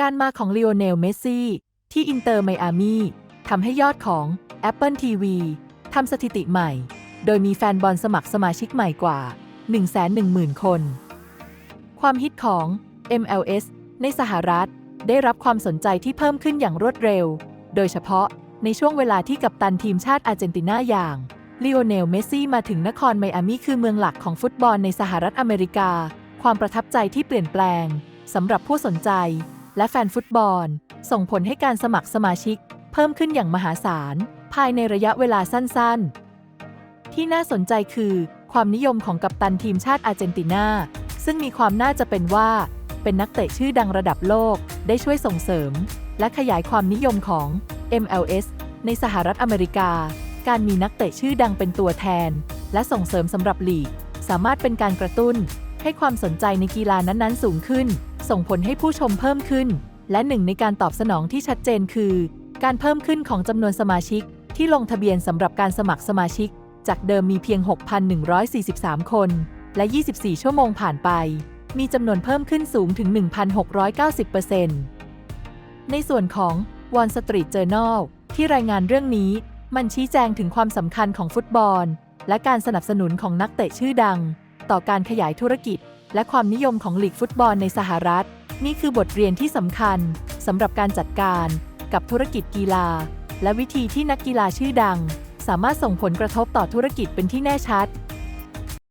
การมาของลีโอเนล เมสซี่ ที่อินเตอร์ไมอามีทำให้ยอดของ Apple TV ทำสถิติใหม่ โดยมีแฟนบอลสมัครสมาชิกใหม่กว่า 110,000 คน ความฮิตของ MLS ในสหรัฐได้รับความสนใจที่เพิ่มขึ้นอย่างรวดเร็ว โดยเฉพาะในช่วงเวลาที่กัปตันทีมชาติอาร์เจนตินาอย่างลีโอเนล เมสซี่มาถึงนครไมอามีคือเมืองหลักของฟุตบอลในสหรัฐอเมริกา ความประทับใจที่เปลี่ยนแปลงสำหรับผู้สนใจ และแฟนฟุตบอล ส่งผลให้การสมัครสมาชิก เพิ่มขึ้นอย่างมหาศาล ภายในระยะเวลาสั้นๆ ที่น่าสนใจคือ ความนิยมของกัปตันทีมชาติอาร์เจนตินา ซึ่งมีความน่าจะเป็นว่า เป็นนักเตะชื่อดังระดับโลก ได้ช่วยส่งเสริม และขยายความนิยมของ MLS ในสหรัฐอเมริกา การมีนักเตะชื่อดังเป็นตัวแทน และส่งเสริมสำหรับลีก สามารถเป็นการกระตุ้น ให้ความสนใจในกีฬานั้นๆ สูงขึ้น ส่งผลให้ผู้ชมเพิ่มขึ้น และหนึ่งในการตอบสนองที่ชัดเจนคือ การเพิ่มขึ้นของจำนวนสมาชิก ที่ลงทะเบียนสำหรับการสมัครสมาชิก จากเดิมมีเพียง 6,143 คน และ 24 ชั่วโมงผ่านไป มีจำนวนเพิ่มขึ้นสูงถึง 1,690%ในส่วนของ Wall Street Journal ที่รายงานเรื่องนี้ มันชี้แจงถึงความสำคัญของฟุตบอล และการสนับสนุนของนักเตะชื่อดัง ต่อการขยายธุรกิจ และความนิยมของลีกฟุตบอลในสหรัฐ นี่คือบทเรียนที่สำคัญสำหรับการจัดการกับธุรกิจกีฬา และวิธีที่นักกีฬาชื่อดัง สามารถส่งผลกระทบต่อธุรกิจเป็นที่แน่ชัด